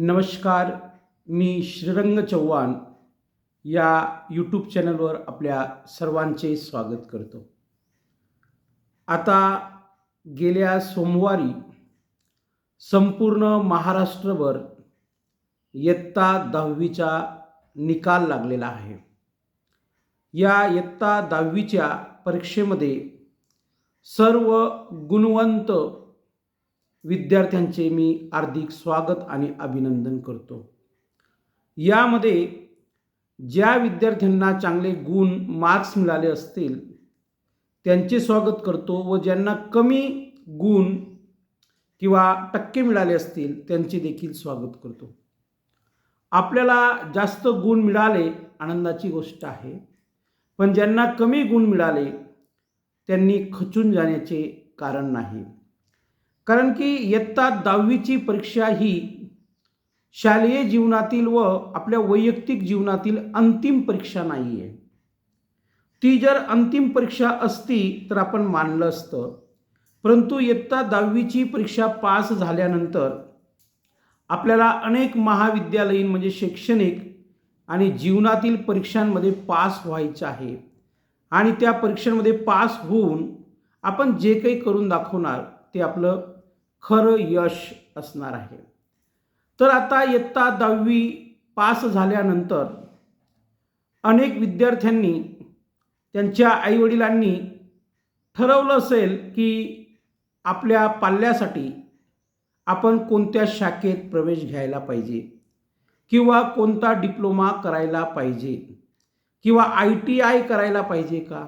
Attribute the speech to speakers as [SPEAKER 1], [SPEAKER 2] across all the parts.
[SPEAKER 1] नमस्कार मी श्रीरंग चव्हाण या यूट्यूब चॅनलवर आपल्या सर्वांचे स्वागत करतो. आता गेल्या सोमवारी संपूर्ण महाराष्ट्रभर इयत्ता दहावीचा निकाल लागलेला आहे. या इयत्ता दहावीच्या परीक्षेमध्ये सर्व गुणवंत विद्यार्थ्यांचे मी हार्दिक स्वागत आणि अभिनंदन करतो. यामध्ये ज्या विद्यार्थ्यांना चांगले गुण मार्क्स मिळाले असतील त्यांचे स्वागत करतो व ज्यांना कमी गुण किंवा टक्के मिळाले असतील त्यांचे देखील स्वागत करतो. आपल्याला जास्त गुण मिळाले आनंदाची गोष्ट आहे. पण ज्यांना कमी गुण मिळाले त्यांनी खचून जाण्याचे कारण नाही. कारण की इयत्ता दहावीची परीक्षा ही शालेय जीवनातील व आपल्या वैयक्तिक जीवनातील अंतिम परीक्षा नाही आहे ती जर अंतिम परीक्षा असती तर आपण मानलं असतं. परंतु इयत्ता दहावीची परीक्षा पास झाल्यानंतर आपल्याला अनेक महाविद्यालयीन म्हणजे शैक्षणिक आणि जीवनातील परीक्षांमध्ये पास व्हायचं आहे. आणि त्या परीक्षांमध्ये पास होऊन आपण जे काही करून दाखवणार ते आपलं खरं यश असणार आहे. तर आता इयत्ता दहावी पास झाल्यानंतर अनेक विद्यार्थ्यांनी त्यांच्या आईवडिलांनी ठरवलं असेल की आपल्या पाल्यासाठी आपण कोणत्या शाखेत प्रवेश घ्यायला पाहिजे किंवा कोणता डिप्लोमा करायला पाहिजे किंवा आय टी आय करायला पाहिजे का?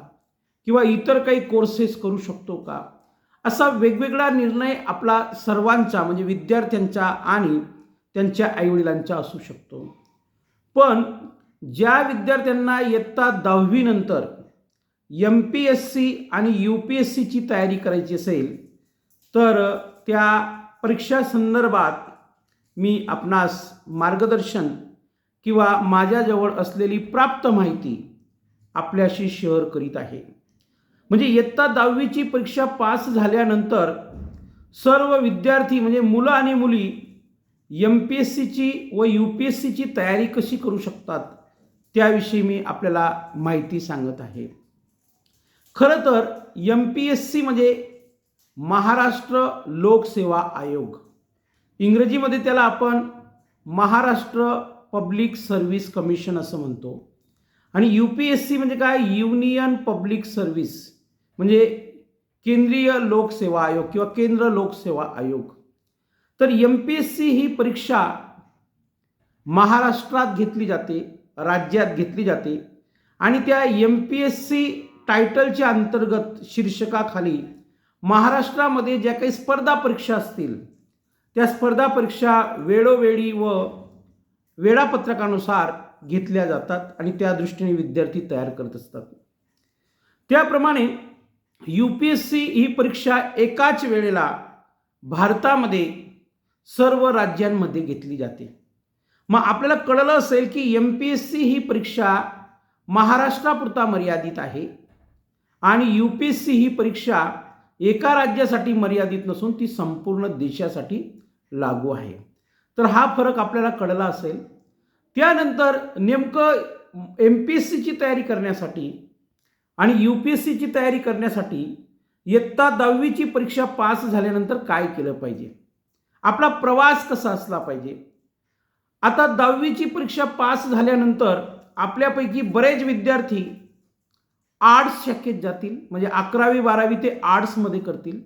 [SPEAKER 1] किंवा इतर काही कोर्सेस करू शकतो का? असा वेगवेगळा निर्णय आपला सर्वांचा म्हणजे विद्यार्थ्यांचा आणि त्यांच्या आईवडिलांचा असू शकतो. पण ज्या विद्यार्थ्यांना इयत्ता दहावीनंतर एम पी एस सी आणि यू पी एस सीची तयारी करायची असेल तर त्या परीक्षा संदर्भात मी आपणास मार्गदर्शन किंवा माझ्याजवळ असलेली प्राप्त माहिती आपल्याशी शेअर करीत आहे. म्हणजे इयत्ता दहावीची परीक्षा पास झाल्यानंतर सर्व विद्यार्थी म्हणजे मुलं आणि मुली एम पी एस सीची व यू पी एस सीची तयारी कशी करू शकतात त्याविषयी मी आपल्याला माहिती सांगत आहे. खरं तर एम पी एस सी म्हणजे महाराष्ट्र लोकसेवा आयोग. इंग्रजीमध्ये त्याला आपण महाराष्ट्र पब्लिक सर्व्हिस कमिशन असं म्हणतो. आणि यू पी एस सी म्हणजे काय? Union public service. म्हणजे केंद्रीय लोकसेवा आयोग किंवा केंद्र लोकसेवा आयोग. तर एम पी एस सी ही परीक्षा महाराष्ट्रात घेतली जाते राज्यात घेतली जाते आणि त्या एम पी एस सी टायटलच्या अंतर्गत शीर्षकाखाली महाराष्ट्रामध्ये ज्या काही स्पर्धा परीक्षा असतील त्या स्पर्धा परीक्षा वेळोवेळी व वेळापत्रकानुसार घेतल्या जातात आणि त्या दृष्टीने विद्यार्थी तयार करत असतात. त्याप्रमाणे यू पी एस सी ही परीक्षा एकाच वेळेला भारतामध्ये सर्व राज्यांमध्ये घेतली जाते. मग आपल्याला कळलं असेल की एम पी एस सी ही परीक्षा महाराष्ट्रापुरता मर्यादित आहे आणि यू पी एस सी ही परीक्षा एका राज्यासाठी मर्यादित नसून ती संपूर्ण देशासाठी लागू आहे. तर हा फरक आपल्याला कळला असेल. त्यानंतर नेमकं एम पी एस सीची तयारी करण्यासाठी आणि यू पी एस सीची तयारी करण्यासाठी इयत्ता दहावीची परीक्षा पास झाल्यानंतर काय केलं पाहिजे? आपला प्रवास कसा असला पाहिजे? आता दहावीची परीक्षा पास झाल्यानंतर आपल्यापैकी बरेच विद्यार्थी आर्ट्स शाखेत जातील म्हणजे अकरावी बारावी ते आर्ट्समध्ये करतील.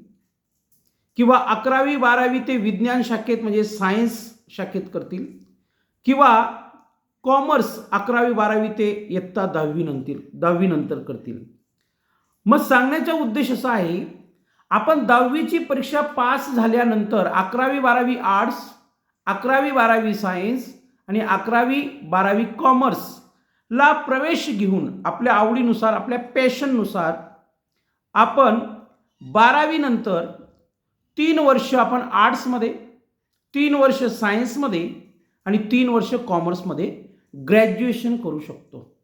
[SPEAKER 1] किंवा अकरावी बारावी ते विज्ञान शाखेत म्हणजे सायन्स शाखेत करतील. किंवा कॉमर्स अकरावी बारावी ते इयत्ता दहावी नंतर दहावीनंतर करतील. मग सांगण्याचा उद्देश असा आहे आपण दहावीची परीक्षा पास झाल्यानंतर अकरावी बारावी आर्ट्स अकरावी बारावी सायन्स आणि अकरावी बारावी कॉमर्सला प्रवेश घेऊन आपल्या आवडीनुसार आपल्या पॅशननुसार आपण बारावीनंतर तीन वर्ष आपण आर्ट्समध्ये तीन वर्ष सायन्समध्ये आणि तीन वर्ष कॉमर्समध्ये ग्रॅज्युएशन करू शकतो.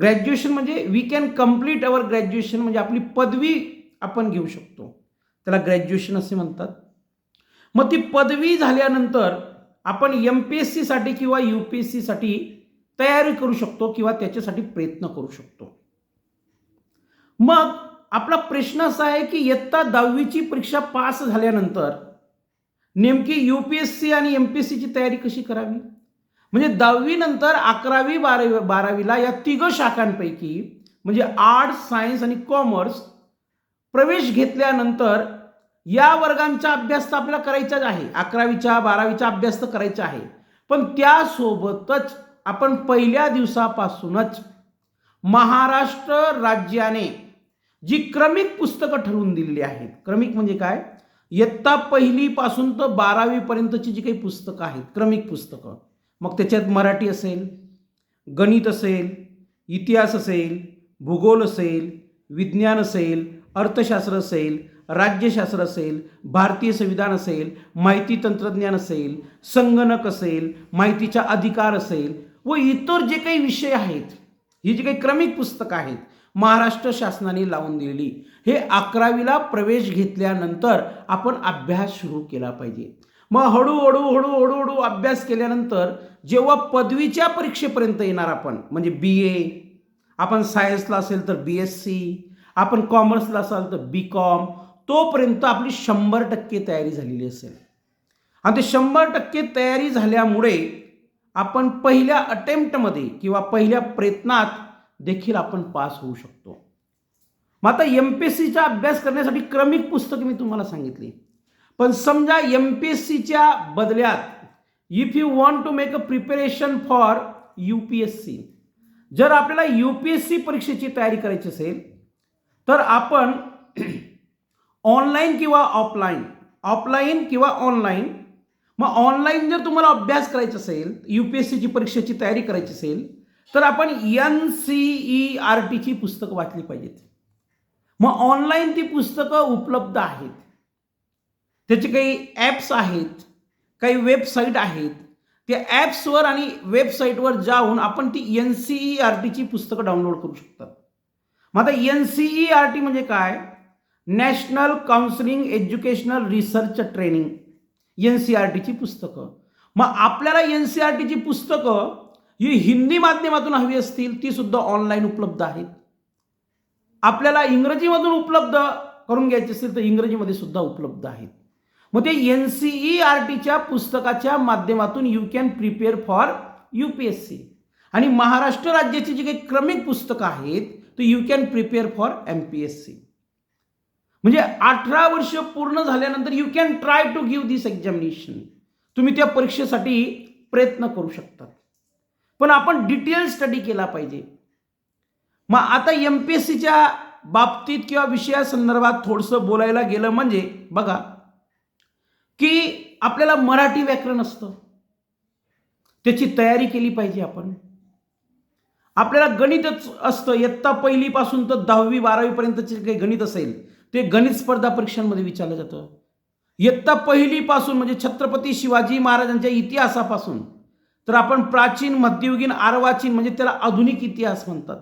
[SPEAKER 1] ग्रॅज्युएशन म्हणजे we can complete our graduation म्हणजे आपली पदवी आपण घेऊ शकतो. त्याला ग्रॅज्युएशन असे म्हणतात. मग ती पदवी झाल्यानंतर आपण एम पी एस सीसाठी किंवा यू पी एस सीसाठी तयारी करू शकतो किंवा त्याच्यासाठी प्रयत्न करू शकतो. मग आपला प्रश्न असा आहे की इयत्ता दहावीची परीक्षा पास झाल्यानंतर नेमकी यू पी एस सी आणि एम पी एस सीची तयारी कशी करावी? म्हणजे दहावीनंतर अकरावी बारावी बारावीला या तिघ शाखांपैकी म्हणजे आर्ट्स सायन्स आणि कॉमर्स प्रवेश घेतल्यानंतर या वर्गांचा अभ्यास तर आपल्याला करायचाच आहे. अकरावीच्या बारावीचा अभ्यास तर करायचा आहे. पण त्यासोबतच आपण पहिल्या दिवसापासूनच महाराष्ट्र राज्याने जी क्रमिक पुस्तकं ठरवून दिलेली आहेत. क्रमिक म्हणजे काय? इयत्ता पहिलीपासून तर बारावीपर्यंतची जी काही पुस्तकं आहेत क्रमिक पुस्तकं मग त्याच्यात मराठी असेल गणित असेल इतिहास असेल भूगोल असेल विज्ञान असेल अर्थशास्त्र असेल राज्यशास्त्र असेल भारतीय संविधान असेल माहिती तंत्रज्ञान असेल संगणक असेल माहितीचा अधिकार असेल व इतर जे काही विषय आहेत ही जी काही क्रमिक पुस्तकं आहेत महाराष्ट्र शासनाने लावून दिलेली हे अकरावीला प्रवेश घेतल्यानंतर आपण अभ्यास सुरू केला पाहिजे. मग हळूहळू हळूहळू हळू अभ्यास केल्यानंतर जेव्हा पदवीच्या परीक्षेपर्यंत येणार आपण म्हणजे बी ए आपण सायन्सला असेल तर बी एस सी आपण कॉमर्सला असाल तर बी कॉम तोपर्यंत आपली शंभर टक्के तयारी झालेली असेल. आणि ते शंभर टक्के तयारी झाल्यामुळे आपण पहिल्या अटेम्प्टमध्ये किंवा पहिल्या प्रयत्नात देखील आपण पास होऊ शकतो. मग आता एम पी एस सीचा अभ्यास करण्यासाठी क्रमिक पुस्तकं मी तुम्हाला सांगितली. पण समजा एम पी एस सीच्या बदल्यात if you want to make a preparation for U P S C जर आपल्याला यू पी एस सी परीक्षेची तयारी करायची असेल तर आपण ऑनलाईन किंवा ऑफलाईन ऑफलाईन किंवा ऑनलाईन मग ऑनलाईन जर तुम्हाला अभ्यास करायचा असेल यू पी एस सीची परीक्षेची तयारी करायची असेल तर आपण एन सी ई आर टीची पुस्तकं वाचली पाहिजेत. मग ऑनलाईन ती पुस्तकं उपलब्ध आहेत. त्याचे काही ॲप्स आहेत काही वेबसाईट आहेत. त्या ॲप्सवर आणि वेबसाईटवर जाऊन आपण ती एन सी ई आर टीची पुस्तकं डाउनलोड करू शकतात. मग आता N C E R T म्हणजे काय? National counselling educational research training N C R टीची पुस्तकं. मग आपल्याला एन सी आर टीची पुस्तकं ही हिंदी माध्यमातून हवी असतील ती सुद्धा ऑनलाईन उपलब्ध आहेत. आपल्याला इंग्रजीमधून उपलब्ध करून घ्यायची असेल तर इंग्रजीमध्ये सुद्धा उपलब्ध आहेत. मग ते एन सी ई आर टीच्या पुस्तकाच्या माध्यमातून you can prepare for U P S C आणि महाराष्ट्र राज्याची जी काही क्रमिक पुस्तकं आहेत तर you can prepare for M P S C म्हणजे अठरा वर्ष पूर्ण झाल्यानंतर you can try to give this examination तुम्ही त्या परीक्षेसाठी प्रयत्न करू शकतात. पण आपण डिटेल स्टडी केला पाहिजे. मग आता एम पी एस सीच्या बाबतीत किंवा विषयासंदर्भात थोडंसं बोलायला गेलं म्हणजे बघा की आपल्याला मराठी व्याकरण असतं. त्याची तयारी केली पाहिजे आपण. आपल्याला गणितच असतं. इयत्ता पहिलीपासून तर दहावी बारावीपर्यंतचे काही गणित असेल ते गणित स्पर्धा परीक्षांमध्ये विचारलं जातं. इयत्ता पहिलीपासून म्हणजे छत्रपती शिवाजी महाराजांच्या इतिहासापासून तर आपण प्राचीन मध्ययुगीन आर्वाचीन म्हणजे त्याला आधुनिक इतिहास म्हणतात.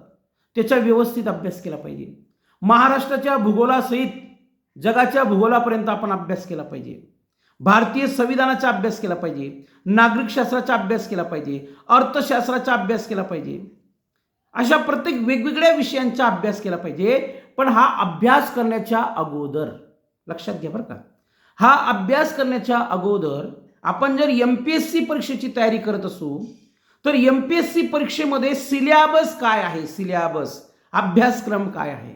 [SPEAKER 1] त्याचा व्यवस्थित अभ्यास केला पाहिजे. महाराष्ट्राच्या भूगोलासहित जगाच्या भूगोलापर्यंत आपण अभ्यास केला पाहिजे. भारतीय संविधानाचा अभ्यास केला पाहिजे नागरिकशास्त्राचा अभ्यास केला पाहिजे अर्थशास्त्राचा अभ्यास केला पाहिजे. अशा प्रत्येक वेगवेगळ्या विषयांचा अभ्यास केला पाहिजे पण हा अभ्यास करण्याच्या अगोदर लक्षात घ्या बरं का. हा अभ्यास करण्याच्या अगोदर आपण जर एम पी एस सी परीक्षेची तयारी करत असू तर एम पी एस सी परीक्षेमध्ये सिलॅबस काय आहे? सिलॅबस अभ्यासक्रम काय आहे?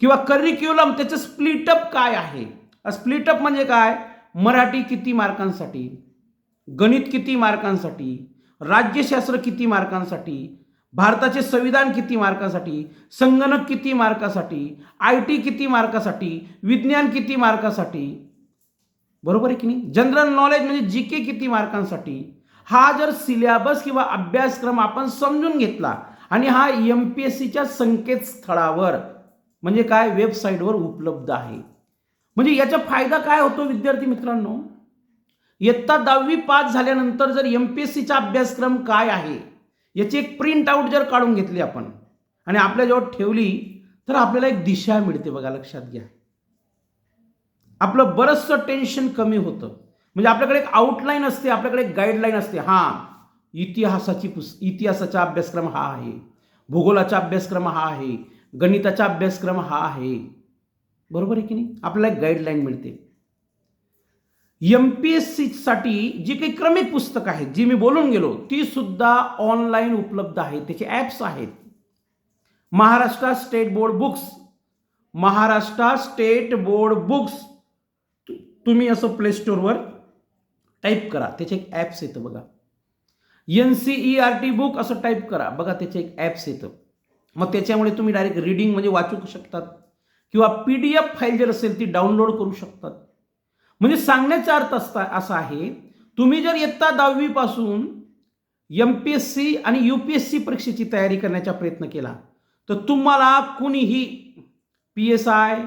[SPEAKER 1] किंवा करिक्युलम त्याचं स्प्लिटअप काय आहे? स्प्लिटअप म्हणजे काय? मराठी किती मार्कांसाठी? गणित किती मार्कांसाठी? राज्यशास्त्र किती मार्कांसाठी? भारताचे संविधान किती मार्कासाठी? संगणक किती मार्कासाठी? आय टी किती मार्कासाठी? विज्ञान किती मार्कासाठी? बरोबर आहे की नाही? जनरल नॉलेज म्हणजे जी के किती मार्कांसाठी? हा जर सिलेबस किंवा अभ्यासक्रम आपण समजून घेतला आणि हा एम पी एस सीच्या संकेतस्थळावर म्हणजे काय? वेबसाईटवर उपलब्ध आहे. म्हणजे याचा फायदा काय होतो विद्यार्थी मित्रांनो? इयत्ता दहावी पास झाल्यानंतर जर एम पी एस सीचा अभ्यासक्रम काय आहे याची एक प्रिंट आऊट जर काढून घेतली आपण आणि आपल्याजवळ ठेवली तर आपल्याला एक दिशा मिळते बघा लक्षात घ्या. आपलं बरंचसं टेन्शन कमी होतं. म्हणजे आपल्याकडे एक आउटलाईन असते आपल्याकडे एक गाईडलाईन असते. हां इतिहासाची पुस इतिहासाचा अभ्यासक्रम हा आहे भूगोलाचा अभ्यासक्रम हा आहे गणिताचा अभ्यासक्रम हा आहे. बरोबर आहे की नाही? आपल्याला एक गाईडलाईन मिळते. एम पी एस सीसाठी जी काही क्रमिक पुस्तकं आहेत जी मी बोलून गेलो ती सुद्धा ऑनलाईन उपलब्ध आहेत. त्याचे ॲप्स आहेत. Maharashtra state board books Maharashtra state board books तुम्ही असं प्ले स्टोअरवर टाईप करा. त्याचे एक ॲप्स येतं बघा. N C E R T book असं टाईप करा. बघा त्याचे एक ॲप्स येतं. मग त्याच्यामुळे तुम्ही डायरेक्ट रीडिंग म्हणजे वाचू शकतात. किंवा पी डी एफ फाईल जर असेल ती डाउनलोड करू शकतात. म्हणजे सांगण्याचा अर्थ असता असा आहे तुम्ही जर इयत्ता दहावीपासून एम पी एस सी आणि यू पी एस सी परीक्षेची तयारी करण्याचा प्रयत्न केला तर तुम्हाला कुणीही P S I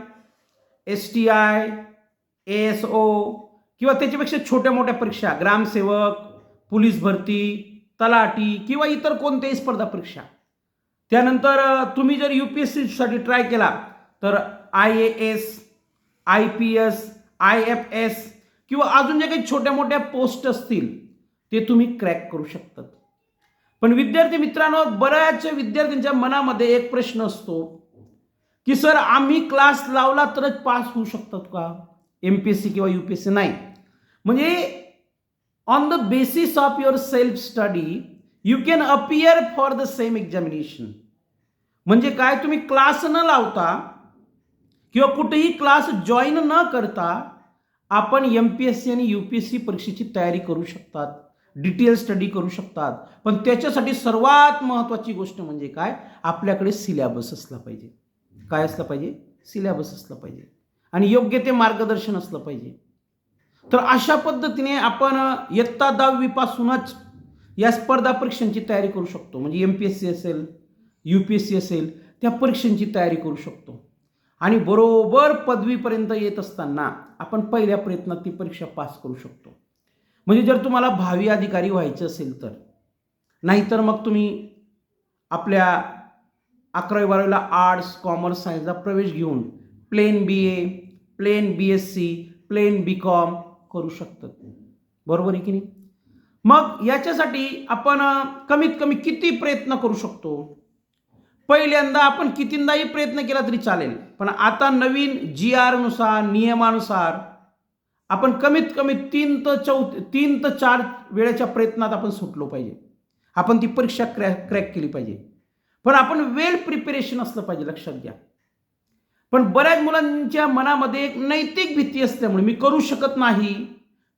[SPEAKER 1] S T I S O किंवा त्याच्यापेक्षा छोट्या मोठ्या परीक्षा ग्रामसेवक पोलीस भरती तलाटी किंवा इतर कोणत्याही स्पर्धा परीक्षा त्यानंतर तुम्ही जर यू पी एस सीसाठी ट्राय केला तर I A S I P S I F S किंवा अजून जे काही छोट्या मोठ्या पोस्ट असतील ते तुम्ही क्रॅक करू शकतात. पण विद्यार्थी मित्रांनो बऱ्याच विद्यार्थ्यांच्या मनामध्ये एक प्रश्न असतो की सर आम्ही क्लास लावला तरच पास होऊ शकतात का? एम पी एस सी किंवा यू पी एस सी नाही. म्हणजे on the basis of your self study you can appear for the same examination म्हणजे काय? तुम्ही क्लास न लावता किंवा कुठेही क्लास जॉईन न करता आपण एम पी एस सी आणि यू पी एस सी परीक्षेची तयारी करू शकतात. डिटेल स्टडी करू शकतात. पण त्याच्यासाठी सर्वात महत्त्वाची गोष्ट म्हणजे काय? आपल्याकडे सिलॅबस असला पाहिजे. काय असलं पाहिजे? सिलॅबस असलं पाहिजे. आणि योग्य ते मार्गदर्शन असलं पाहिजे. तर अशा पद्धतीने आपण इयत्ता दहावीपासूनच या स्पर्धा परीक्षांची तयारी करू शकतो. म्हणजे एम पी एस सी असेल यू पी एस सी असेल त्या परीक्षांची तयारी करू शकतो. आणि बरोबर पदवीपर्यंत येत असताना आपण पहिल्या प्रयत्नात ती परीक्षा पास करू शकतो. म्हणजे जर तुम्हाला भावी अधिकारी व्हायचं असेल तर नाहीतर मग तुम्ही आपल्या अकरावी बारावीला आर्ट्स कॉमर्स सायन्सला प्रवेश घेऊन plain B A plain B S C plain B Com करू शकतात. बरोबर आहे की नाही? मग याच्यासाठी आपण कमीत कमी किती प्रयत्न करू शकतो? पहिल्यांदा आपण कितींदाही प्रयत्न केला तरी चालेल. पण आता नवीन जी आरनुसार नियमानुसार आपण कमीत कमी तीन तर चौ तीन तर चार वेळेच्या प्रयत्नात आपण सुटलो पाहिजे. आपण ती परीक्षा क्रॅक क्रॅक केली पाहिजे. पण आपण वेल प्रिपेरेशन असलं पाहिजे लक्षात घ्या. पण बऱ्याच मुलांच्या मनामध्ये एक नैतिक भीती असल्यामुळे मी करू शकत नाही.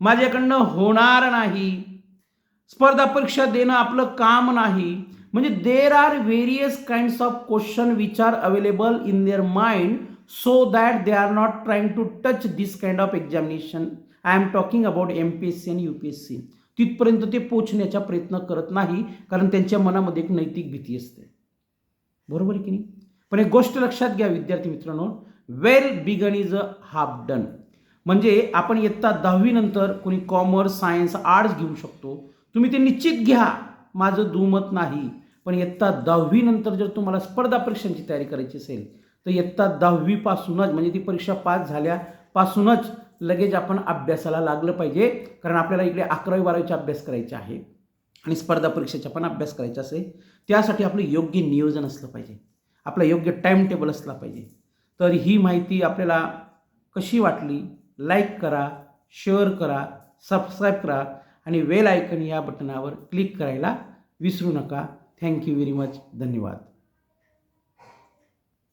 [SPEAKER 1] माझ्याकडनं होणार नाही. स्पर्धा परीक्षा देणं आपलं काम नाही. म्हणजे there are various kinds of question which are available in their mind so that they are not trying to touch this kind of examination I am talking about M P S C आणि U P S C तिथपर्यंत ते पोचण्याचा प्रयत्न करत नाही कारण त्यांच्या मनामध्ये एक नैतिक भीती असते. बरोबर आहे की नाही? पण एक गोष्ट लक्षात घ्या विद्यार्थी मित्रांनो. Well begin is a half done म्हणजे आपण इयत्ता दहावीनंतर कोणी कॉमर्स सायन्स आर्ट्स घेऊ शकतो. तुम्ही ते निश्चित घ्या. माझं दुमत नाही. पण इयत्ता दहावीनंतर जर तुम्हाला स्पर्धा परीक्षांची तयारी करायची असेल तर इयत्ता दहावीपासूनच म्हणजे ती परीक्षा पास झाल्यापासूनच लगेच आपण अभ्यासाला लागलं पाहिजे कारण आपल्याला इकडे अकरावी बारावीचा अभ्यास करायचा आहे आणि स्पर्धा परीक्षेचा पण अभ्यास करायचा असेल त्यासाठी आपलं योग्य नियोजन असलं पाहिजे. आपला योग्य टाईम टेबल असला पाहिजे. तर ही माहिती आपल्याला कशी वाटली लाईक करा शेअर करा सबस्क्राईब करा आणि वेल आयकन या बटनावर क्लिक करायला विसरू नका. थँक्यू व्हेरी मच धन्यवाद